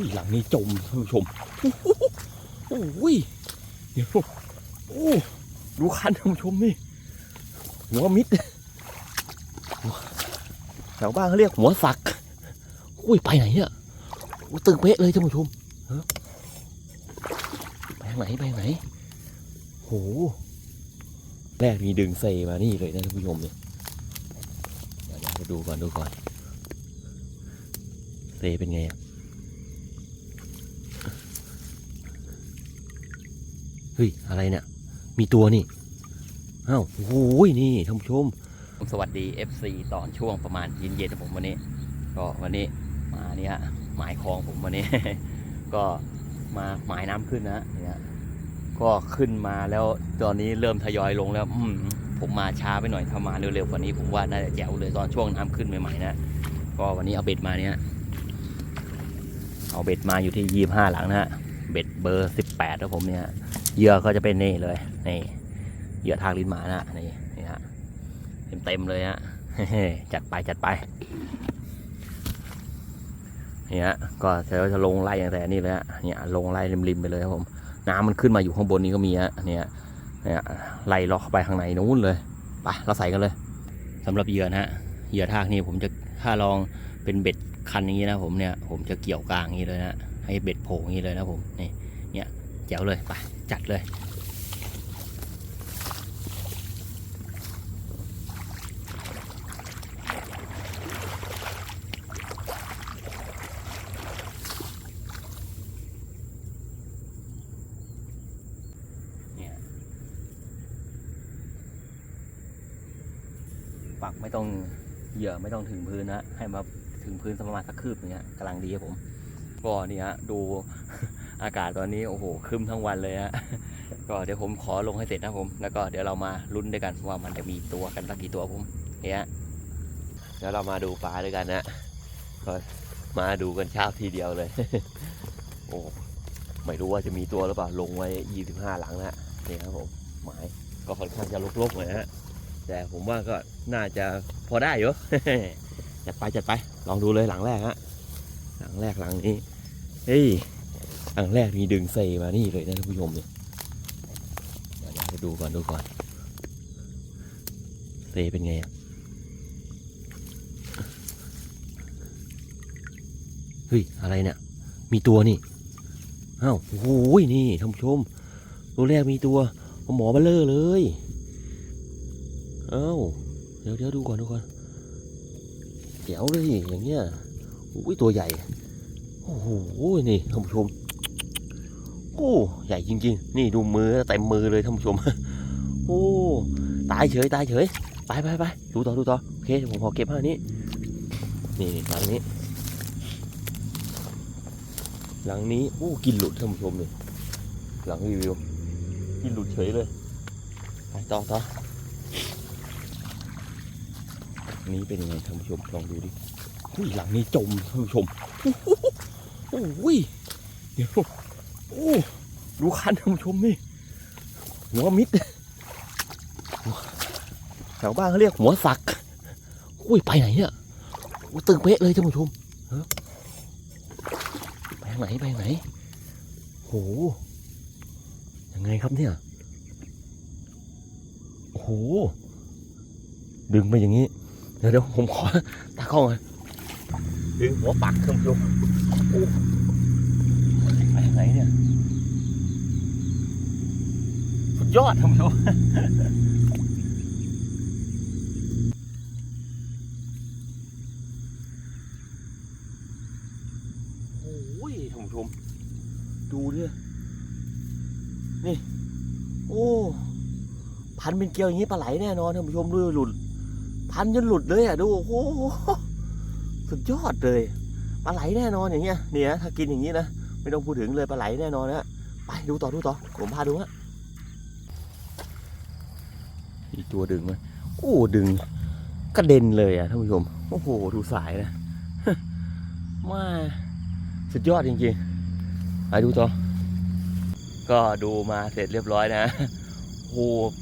อุ้ยหลังนี้จมท่านผู้ชมโอ้โหโอ้ยเดี๋ยวโอ้ดูคันท่านผู้ชมนี่หัวมิดแถวบ้านเขาเรียกหัวสักอุ้ยไปไหนเนี่ยโอ้ตึงเป๊ะเลยท่านผู้ชมเฮ้ยไปทางไหนไปทางไหนโหแรกมีดึงเซมานี่เลยนะท่านผู้ชมเนี่ยเดี๋ยวดูก่อนดูก่อนเซเป็นไงอะ ฮ้ย อะไรเนี่ย มีตัวนี่อ้าวโอ้โหนี่ท่านผู้ชม สวัสดี FC ตอนช่วงประมาณเย็นๆนะผมวันนี้ ก็วันนี้มาเนี่ยหมายคลองผมวันนี้ ก็มาหมายน้ำขึ้นนะเนี่ยก็ขึ้นมาแล้วตอนนี้เริ่มทยอยลงแล้ว อืมผมมาช้าไปหน่อยถ้ามาเร็วๆกว่านี้ผมว่าน่าจะแจ๋วเลยตอนช่วงน้ำขึ้นใหม่ๆนะก็วันนี้เอาเบ็ดมาเนี่ยเอาเบ็ดมาอยู่ที่ยี่ห้าหลังนะฮะเบ็ดเบอร์สิบ แปดนะผมเนี่ยเหยื่อก็จะเป็นนี่เลยนี่เหยื่อทางลิ้นหมานะนี่นี่ฮะเต็มเต็มเลยฮะจัดไปจัดไปเนี่ยฮะก็จะจะลงไล่อย่างแต่นี่เลยฮะเนี่ยลงไล่ริมๆไปเลยครับผมน้ำมันขึ้นมาอยู่ข้างบนนี้ก็มีฮะเนี่ยเนี่ยไล่เลาะเข้าไปข้างในนู้นเลยไปเราใส่กันเลยสำหรับเหยื่อนะฮะเหยื่อทากนี่ผมจะถ้าลองเป็นเบ็ดคันอย่างนี้นะผมเนี่ยผมจะเกี่ยวกลางอย่างนี้เลยนะให้เบ็ดโผล่อย่างนี้เลยนะผมนี่ จ๋วเลยไปจัดเลยเนี่ยปักไม่ต้องเหยื่อไม่ต้องถึงพื้นนะให้มาถึงพื้นสักประมาณสักคืบอย่างเงี้ยกำลังดีครับผม ก็นี่ฮะดู อากาศตอนนี้โอ้โหคึมทั้งวันเลยฮะก็เดี๋ยวผมขอลงให้เสร็จนะผม แล้วก็เดี๋ยวเรามาลุ้นด้วยกันว่ามันจะมีตัวกันสักกี่ตัวผมเนี่ยเดี๋ยวเรามาดูปลาด้วยกันนะก็มาดูกันเช้าทีเดียวเลย โอ้ไม่รู้ว่าจะมีตัวหรือเปล่าลงไว้ยี่สิบห้าหลังนะนี่ครับผมหมายก็ค่อนข้างจะลกๆหน่อยฮะแต่ผมว่าก็น่าจะพอได้อยู่จัดไปจัดไปลองดูเลยหลังแรกฮะหลังแรกหลังนี้เฮ้ย หลังแรกมีดึงเซมานี่เลยนะท่านผู้ชมเนี่ยเดี๋ยวเดี๋ยวดูก่อนดูก่อนเซเป็นไงเฮ้ยอะไรเนี่ย มีตัวนี่อ้าวโอ้โหนี่ท่านผู้ชม ตัวแรกมีตัวหมอเบลเลอร์เลยเอ้าเดี๋ยวเดี๋ยวดูก่อนดูก่อนแจ๋วเลยอย่างเงี้ยอุ้ยตัวใหญ่ โอ้โหนี่ท่านผู้ชม โอ้ใหญ่จริง ๆ นี่ดูมือเต็มมือเลยท่านผู้ชม โอ้ตายเฉยตายเฉยไปไปไปดูต่อดูต่อโอเคผมขอเก็บผ้านี้ นี่หลังนี้ หลังนี้โอ้กินหลุดท่านผู้ชมเลยหลังรีวิวกินหลุดเฉยเลยไปต่อต่อนี้เป็นยังไงท่านผู้ชมลองดูดิหลังนี้จมท่านผู้ชมโอ้ยเดี๋ยว โอ้ดูคันท่านผู้ชมนี่ หัวมิด แถวบ้านเขาเรียกหัวสัก อุ้ยไปไหนเนี่ยโอ้ตึงเป๊ะเลยท่านผู้ชมไปทางไหนไปไหน โห ยังไงครับเนี่ย โอ้โห ดึงไปอย่างนี้ เดี๋ยวเดี๋ยวผมขอตากล้องหน่อยดึงหัวปักท่านผู้ชมโอ้ ไปทางไหนเนี่ยสุดยอดท่านผู้ชมโอ้ยท่านผู้ชม ดูดินี่ โอ้ พันเป็นเกลียวอย่างนี้ปลาไหลแน่นอนท่านผู้ชมดูหลุด พันจนหลุดเลยอะดูโอ้โหสุดยอดเลยปลาไหลแน่นอนอย่างเงี้ยเนี่ยถ้ากินอย่างนี้นะ ไม่ต้องพูดถึงเลยปลาไหลแน่นอนนะไปดูต่อดูต่อผมพาดูฮะอีกตัวดึงมาโอ้ดึงกระเด็นเลยอะท่านผู้ชมโอ้โหดูสายนะมาสุดยอดจริงๆไปดูต่อก็ดูมาเสร็จเรียบร้อยนะโอ้โห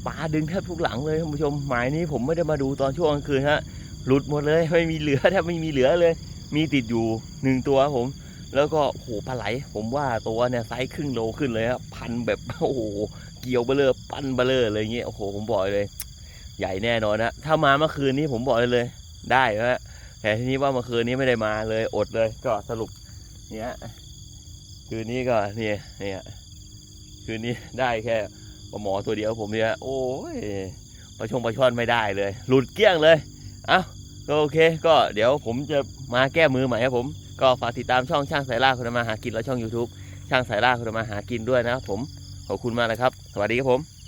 ปลาดึงแทบทุกหลังเลยท่านผู้ชมหมายนี้ผมไม่ได้มาดูตอนช่วงกลางคืนฮะหลุดหมดเลยไม่มีเหลือแทบไม่มีเหลือเลย มีติดอยู่หนึ่งตัวผม แล้วก็โอ้โหปลาไหล ผมว่าตัวเนี่ยไซส์ครึ่งโลขึ้นเลยครับพันแบบโอ้โหเกี่ยวเบลอปั้นเบลอเลยอย่างเงี้ยโอ้โหผมบอกเลย ใหญ่แน่นอนนะถ้ามาเมื่อคืนนี้ผมบอกเลยเลยได้ฮะแต่ทีนี้ว่าเมื่อคืนนี้ไม่ได้มาเลยอดเลยก็สรุปเนี่ยคืนนี้ก็เนี่ยเนี่ยคืนนี้ได้แค่ปลาหมอตัวเดียวผมเนี่ยโอ้ยปลาชงปลาช่อนไม่ได้เลย หลุดเกลี้ยงเลย เอ้าก็โอเค ก็เดี๋ยวผมจะมาแก้มือใหม่ครับผม ก็ฝากติดตามช่องช่างสายล่าคุณมาหากินและช่อง YouTube ช่างสายล่าคุณมาหากินด้วยนะครับผมขอบคุณมากนะครับ สวัสดีครับผม